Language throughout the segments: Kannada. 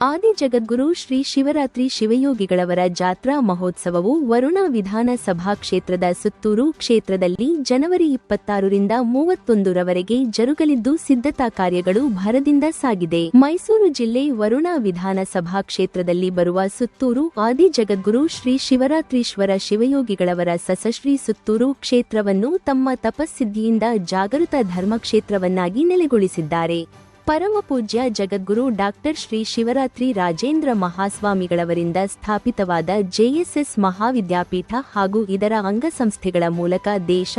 ಆದಿ ಜಗದ್ಗುರು ಶ್ರೀ ಶಿವರಾತ್ರಿ ಶಿವಯೋಗಿಗಳವರ ಜಾತ್ರಾ ಮಹೋತ್ಸವವು ವರುಣಾ ವಿಧಾನಸಭಾ ಕ್ಷೇತ್ರದ ಸುತ್ತೂರು ಕ್ಷೇತ್ರದಲ್ಲಿ ಜನವರಿ ಇಪ್ಪತ್ತಾರರಿಂದ ಮೂವತ್ತೊಂದರವರೆಗೆ ಜರುಗಲಿದ್ದು ಸಿದ್ಧತಾ ಕಾರ್ಯಗಳು ಭರದಿಂದ ಸಾಗಿದೆ. ಮೈಸೂರು ಜಿಲ್ಲೆ ವರುಣಾ ವಿಧಾನಸಭಾ ಕ್ಷೇತ್ರದಲ್ಲಿ ಬರುವ ಸುತ್ತೂರು ಆದಿ ಜಗದ್ಗುರು ಶ್ರೀ ಶಿವರಾತ್ರೀಶ್ವರ ಶಿವಯೋಗಿಗಳವರ ಸಸಶ್ರೀ ಸುತ್ತೂರು ಕ್ಷೇತ್ರವನ್ನು ತಮ್ಮ ತಪಸ್ಸಿದ್ಧಿಯಿಂದ ಜಾಗೃತ ಧರ್ಮಕ್ಷೇತ್ರವನ್ನಾಗಿ ನೆಲೆಗೊಳಿಸಿದ್ದಾರೆ. ಪರಮ ಪೂಜ್ಯ ಜಗದ್ಗುರು ಡಾಕ್ಟರ್ ಶ್ರೀ ಶಿವರಾತ್ರಿ ರಾಜೇಂದ್ರ ಮಹಾಸ್ವಾಮಿಗಳವರಿಂದ ಸ್ಥಾಪಿತವಾದ ಜೆಎಸ್ಎಸ್ ಮಹಾವಿದ್ಯಾಪೀಠ ಹಾಗೂ ಇದರ ಅಂಗಸಂಸ್ಥೆಗಳ ಮೂಲಕ ದೇಶ,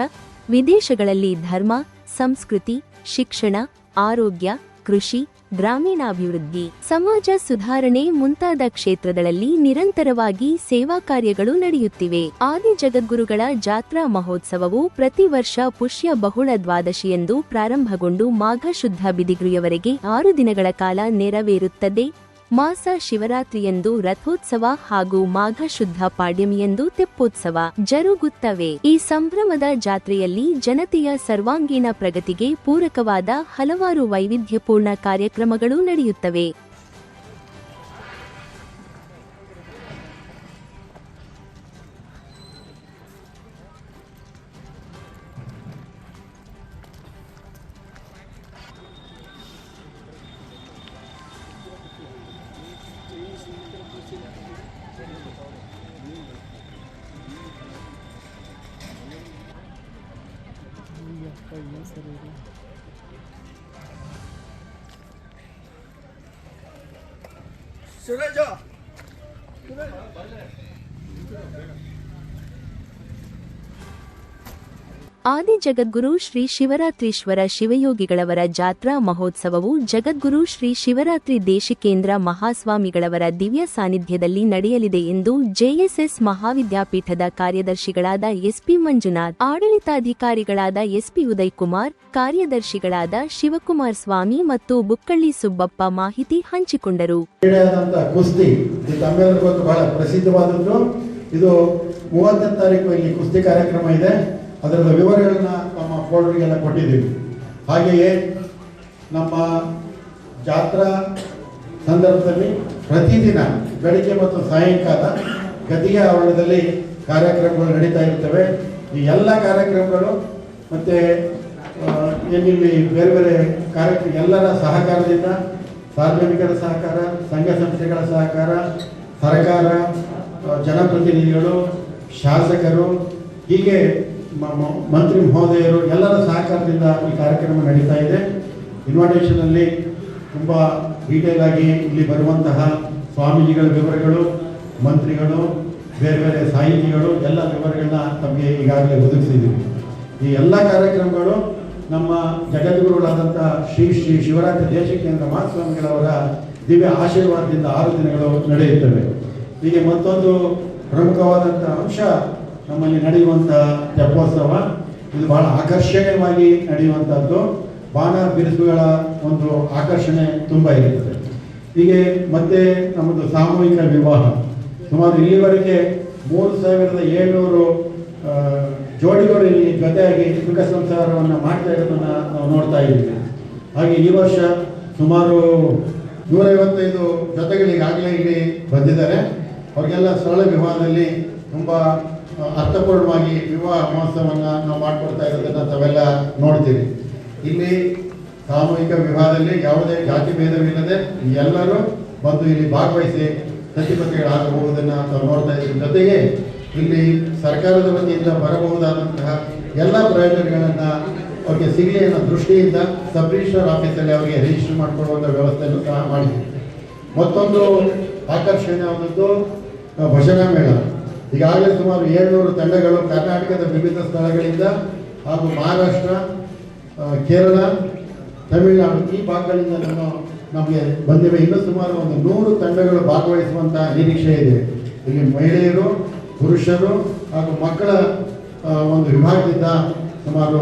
ವಿದೇಶಗಳಲ್ಲಿ ಧರ್ಮ, ಸಂಸ್ಕೃತಿ, ಶಿಕ್ಷಣ, ಆರೋಗ್ಯ, ಕೃಷಿ ಗ್ರಾಮೀಣಾಭಿವೃದ್ಧಿ, ಸಮಾಜ ಸುಧಾರಣೆ ಮುಂತಾದ ಕ್ಷೇತ್ರಗಳಲ್ಲಿ ನಿರಂತರವಾಗಿ ಸೇವಾ ಕಾರ್ಯಗಳು ನಡೆಯುತ್ತಿವೆ. ಆದಿ ಜಗದ್ಗುರುಗಳ ಜಾತ್ರಾ ಮಹೋತ್ಸವವು ಪ್ರತಿ ವರ್ಷ ಪುಷ್ಯ ಬಹುಳ ದ್ವಾದಶಿಯೆಂದು ಪ್ರಾರಂಭಗೊಂಡು ಮಾಘ ಶುದ್ಧ ಬಿದಿಗುರಿಯವರೆಗೆ ಆರು ದಿನಗಳ ಕಾಲ ನೆರವೇರುತ್ತದೆ. ಮಾಸ ಶಿವರಾತ್ರಿಯಂದು ರಥೋತ್ಸವ ಹಾಗೂ ಮಾಘ ಶುದ್ಧ ಪಾಡ್ಯಮಿಯಂದು ತೆಪ್ಪೋತ್ಸವ ಜರುಗುತ್ತವೆ. ಈ ಸಂಭ್ರಮದ ಜಾತ್ರೆಯಲ್ಲಿ ಜನತೆಯ ಸರ್ವಾಂಗೀಣ ಪ್ರಗತಿಗೆ ಪೂರಕವಾದ ಹಲವಾರು ವೈವಿಧ್ಯಪೂರ್ಣ ಕಾರ್ಯಕ್ರಮಗಳು ನಡೆಯುತ್ತವೆ. ಸುರೇಶ ಆದಿ ಜಗದ್ಗುರು ಶ್ರೀ ಶಿವರಾತ್ರೀಶ್ವರ ಶಿವಯೋಗಿಗಳವರ ಜಾತ್ರಾ ಮಹೋತ್ಸವವು ಜಗದ್ಗುರು ಶ್ರೀ ಶಿವರಾತ್ರಿ ದೇಶಿಕೇಂದ್ರ ಮಹಾಸ್ವಾಮಿಗಳವರ ದಿವ್ಯ ಸಾನ್ನಿಧ್ಯದಲ್ಲಿ ನಡೆಯಲಿದೆ ಎಂದು ಜೆಎಸ್ಎಸ್ ಮಹಾವಿದ್ಯಾಪೀಠದ ಕಾರ್ಯದರ್ಶಿಗಳಾದ ಎಸ್ಪಿ ಮಂಜುನಾಥ್, ಆಡಳಿತಾಧಿಕಾರಿಗಳಾದ ಎಸ್ಪಿ ಉದಯ್ ಕುಮಾರ್ ಕಾರ್ಯದರ್ಶಿಗಳಾದ ಶಿವಕುಮಾರ್ ಸ್ವಾಮಿ ಮತ್ತು ಬುಕ್ಕಳ್ಳಿ ಸುಬ್ಬಪ್ಪ ಮಾಹಿತಿ ಹಂಚಿಕೊಂಡರು. ಇದು ಮೂವತ್ತನೇ ತಾರೀಕು ಇಲ್ಲಿ ಕುಸ್ತಿ ಕಾರ್ಯಕ್ರಮ ಇದೆ. ಅದರ ವಿವರಗಳನ್ನ ನಮ್ಮ ಫೋಲ್ಡರ್ಗೆಲ್ಲ ಕೊಟ್ಟಿದ್ದೀವಿ. ಹಾಗೆಯೇ ನಮ್ಮ ಜಾತ್ರಾ ಸಂದರ್ಭದಲ್ಲಿ ಪ್ರತಿದಿನ ಬೆಳಿಗ್ಗೆ ಮತ್ತು ಸಾಯಂಕಾಲ ಗದಿಗೆ ಆವರಣದಲ್ಲಿ ಕಾರ್ಯಕ್ರಮಗಳು ನಡೀತಾ ಇರ್ತವೆ. ಈ ಎಲ್ಲ ಕಾರ್ಯಕ್ರಮಗಳು ಮತ್ತು ಏನಿಲ್ಲಿ ಬೇರೆ ಬೇರೆ ಕಾರ್ಯಕ್ರಮ ಎಲ್ಲರ ಸಹಕಾರದಿಂದ ಸಾರ್ವಜನಿಕರ ಸಹಕಾರ, ಸಂಘ ಸಂಸ್ಥೆಗಳ ಸಹಕಾರ, ಸರ್ಕಾರ ಜನಪ್ರತಿನಿಧಿಗಳು, ಶಾಸಕರು ಹೀಗೆ ಮಂತ್ರಿ ಮಹೋದಯರು ಎಲ್ಲರ ಸಹಕಾರದಿಂದ ಈ ಕಾರ್ಯಕ್ರಮ ನಡೀತಾ ಇದೆ. ಇನ್ವಿಟೇಷನಲ್ಲಿ ತುಂಬ ಡೀಟೇಲ್ ಆಗಿ ಇಲ್ಲಿ ಬರುವಂತಹ ಸ್ವಾಮೀಜಿಗಳ ವಿವರಗಳು, ಮಂತ್ರಿಗಳು, ಬೇರೆ ಬೇರೆ ಸಾಹಿತಿಗಳು ಎಲ್ಲ ವಿವರಗಳನ್ನ ತಮಗೆ ಈಗಾಗಲೇ ಒದಗಿಸಿದ್ದೀವಿ. ಈ ಎಲ್ಲ ಕಾರ್ಯಕ್ರಮಗಳು ನಮ್ಮ ಜಗದ್ಗುರುಗಳಾದಂಥ ಶ್ರೀ ಶ್ರೀ ಶಿವರಾತ್ರಿ ದೇಶಕೇಂದ್ರ ಮಹಾಸ್ವಾಮಿಗಳವರ ದಿವ್ಯ ಆಶೀರ್ವಾದದಿಂದ ಆರು ದಿನಗಳು ನಡೆಯುತ್ತವೆ. ಹೀಗೆ ಮತ್ತೊಂದು ಪ್ರಮುಖವಾದಂಥ ಅಂಶ ನಮ್ಮಲ್ಲಿ ನಡೆಯುವಂಥ ತೆಪ್ಪೋತ್ಸವ ಇದು ಬಹಳ ಆಕರ್ಷಣೀಯವಾಗಿ ನಡೆಯುವಂಥದ್ದು ಬಾಣ ಬಿರುಸುಗಳ ಒಂದು ಆಕರ್ಷಣೆ ತುಂಬ ಇರುತ್ತದೆ. ಹೀಗೆ ಮತ್ತೆ ನಮ್ಮದು ಸಾಮೂಹಿಕ ವಿವಾಹ. ಸುಮಾರು ಇಲ್ಲಿವರೆಗೆ ಮೂರು ಸಾವಿರದ ಏಳ್ನೂರು ಜೋಡಿಗಳು ಇಲ್ಲಿ ಜೊತೆಯಾಗಿ ಸುಖ ಸಂಸಾರವನ್ನು ಮಾಡ್ತಾ ಇರೋದನ್ನ ನಾವು ನೋಡ್ತಾ ಇದ್ದೀವಿ. ಹಾಗೆ ಈ ವರ್ಷ ಸುಮಾರು ನೂರೈವತ್ತೈದು ಜೊತೆಗಳಿಗೆ ಆಗಲೇ ಇಲ್ಲಿ ಬಂದಿದ್ದಾರೆ. ಅವ್ರಿಗೆಲ್ಲ ಸರಳ ವಿವಾಹದಲ್ಲಿ ತುಂಬ ಅರ್ಥಪೂರ್ಣವಾಗಿ ವಿವಾಹ ಮಹೋತ್ಸವವನ್ನು ನಾವು ಮಾಡಿಕೊಡ್ತಾ ಇರೋದನ್ನು ತಾವೆಲ್ಲ ನೋಡ್ತೀವಿ ಇಲ್ಲಿ ಸಾಮೂಹಿಕ ವಿವಾಹದಲ್ಲಿ ಯಾವುದೇ ಜಾತಿ ಭೇದವಿಲ್ಲದೆ ಎಲ್ಲರೂ ಬಂದು ಇಲ್ಲಿ ಭಾಗವಹಿಸಿ ಸತಿಪತಿಗಳಾಗಬಹುದನ್ನು ನಾವು ನೋಡ್ತಾ ಇದ್ದೀವಿ. ಜೊತೆಗೆ ಇಲ್ಲಿ ಸರ್ಕಾರದ ವತಿಯಿಂದ ಬರಬಹುದಾದಂತಹ ಎಲ್ಲ ಪ್ರಯೋಜನಗಳನ್ನು ಅವ್ರಿಗೆ ಸಿಗಲಿ ಅನ್ನೋ ದೃಷ್ಟಿಯಿಂದ ಸಬ್ ಆಫೀಸಲ್ಲಿ ಅವರಿಗೆ ರಿಜಿಸ್ಟರ್ ಮಾಡಿಕೊಡುವಂಥ ವ್ಯವಸ್ಥೆಯನ್ನು ಸಹ ಮಾಡಿದ್ವಿ ಮತ್ತೊಂದು ಆಕರ್ಷಣೀಯವಾದದ್ದು ಭಜನಾ ಮೇಳ. ಈಗಾಗಲೇ ಸುಮಾರು ಏಳ್ನೂರು ತಂಡಗಳು ಕರ್ನಾಟಕದ ವಿವಿಧ ಸ್ಥಳಗಳಿಂದ ಹಾಗೂ ಮಹಾರಾಷ್ಟ್ರ ಕೇರಳ, ತಮಿಳುನಾಡು ಈ ಭಾಗಗಳಿಂದ ನಮ್ಮ, ನಮಗೆ ಬಂದಿವೆ. ಇನ್ನೂ ಸುಮಾರು ಒಂದು ನೂರು ತಂಡಗಳು ಭಾಗವಹಿಸುವಂತಹ ನಿರೀಕ್ಷೆ ಇದೆ. ಇಲ್ಲಿ ಮಹಿಳೆಯರು, ಪುರುಷರು ಹಾಗೂ ಮಕ್ಕಳ ಒಂದು ವಿಭಾಗದಿಂದ ಸುಮಾರು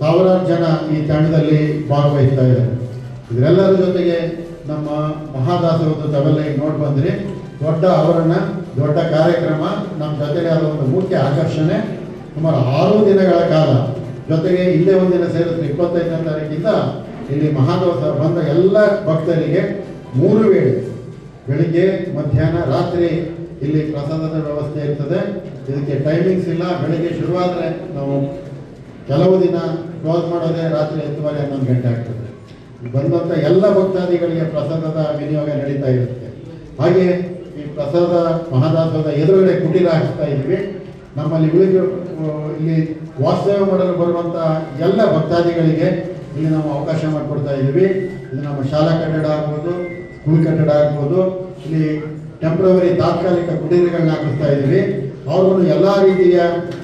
ಸಾವಿರಾರು ಜನ ಈ ತಂಡದಲ್ಲಿ ಭಾಗವಹಿಸ್ತಾ ಇದ್ದಾರೆ. ಇದರೆಲ್ಲರ ಜೊತೆಗೆ ನಮ್ಮ ಮಹಾದಾಸವತ್ತು ತಾವೆಲ್ಲ ಈಗ ನೋಡಿ ಬಂದ್ರಿ ದೊಡ್ಡ ಆವರಣ ದೊಡ್ಡ ಕಾರ್ಯಕ್ರಮ. ನಮ್ಮ ಜೊತೆಗೆ ಆದ ಒಂದು ಮುಖ್ಯ ಆಕರ್ಷಣೆ. ಸುಮಾರು ಆರು ದಿನಗಳ ಕಾಲ ಜೊತೆಗೆ ಇಲ್ಲೇ ಒಂದಿನ ಸೇರಿದ್ರೆ ಇಪ್ಪತ್ತೈದನೇ ತಾರೀಕಿಂದ ಇಲ್ಲಿ ಮಹಾದೇವಸ್ಥಾನ ಬಂದ ಎಲ್ಲ ಭಕ್ತರಿಗೆ ಮೂರು ವೇಳೆ ಬೆಳಿಗ್ಗೆ, ಮಧ್ಯಾಹ್ನ, ರಾತ್ರಿ ಇಲ್ಲಿ ಪ್ರಸಾದದ ವ್ಯವಸ್ಥೆ ಇರ್ತದೆ. ಇದಕ್ಕೆ ಟೈಮಿಂಗ್ಸ್ ಇಲ್ಲ. ಬೆಳಿಗ್ಗೆ ಶುರುವಾದರೆ ನಾವು ಕೆಲವು ದಿನ ಕ್ಲೋಸ್ ಮಾಡೋದೇ ರಾತ್ರಿ ಹತ್ತುವರೆ ಹನ್ನೊಂದು ಗಂಟೆ ಆಗ್ತದೆ. ಬಂದಂಥ ಎಲ್ಲ ಭಕ್ತಾದಿಗಳಿಗೆ ಪ್ರಸಾದದ ವಿನಿಯೋಗ ನಡೀತಾ ಇರುತ್ತೆ. ಹಾಗೆ ಪ್ರಸಾದ ಮಹಾದಾಸದ ಎದುರುಗಡೆ ಕುಟೀರ ಹಾಕ್ತಾ ಇದ್ದೀವಿ ನಮ್ಮಲ್ಲಿ ಉಳಿದು ಇಲ್ಲಿ ವಾಸ್ತವ್ಯ ಮಾಡಲು ಬರುವಂಥ ಎಲ್ಲ ಭಕ್ತಾದಿಗಳಿಗೆ ಇಲ್ಲಿ ನಾವು ಅವಕಾಶ ಮಾಡಿಕೊಡ್ತಾ ಇದ್ದೀವಿ ಇಲ್ಲಿ ನಮ್ಮ ಶಾಲಾ ಕಟ್ಟಡ ಆಗ್ಬೋದು, ಸ್ಕೂಲ್ ಕಟ್ಟಡ ಆಗ್ಬೋದು, ಇಲ್ಲಿ ಟೆಂಪ್ರವರಿ ತಾತ್ಕಾಲಿಕ ಕುಟೀರಗಳನ್ನ ಹಾಕಿಸ್ತಾ ಇದ್ದೀವಿ ಅವ್ರಿಗೂ ಎಲ್ಲ ರೀತಿಯ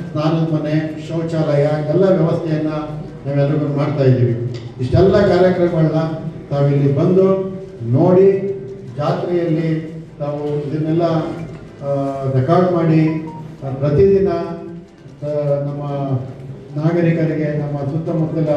ಸ್ನಾನದ ಮನೆ ಶೌಚಾಲಯ, ಎಲ್ಲ ವ್ಯವಸ್ಥೆಯನ್ನು ನಾವೆಲ್ಲರಿಗೂ ಮಾಡ್ತಾ ಇದ್ದೀವಿ ಇಷ್ಟೆಲ್ಲ ಕಾರ್ಯಕ್ರಮಗಳನ್ನ ತಾವಿಲ್ಲಿ ಬಂದು ನೋಡಿ ಜಾತ್ರೆಯಲ್ಲಿ ತಾವು ಇದನ್ನೆಲ್ಲ ರೆಕಾರ್ಡ್ ಮಾಡಿ ಪ್ರತಿದಿನ ನಮ್ಮ ನಾಗರಿಕರಿಗೆ ನಮ್ಮ ಸುತ್ತಮುತ್ತಲ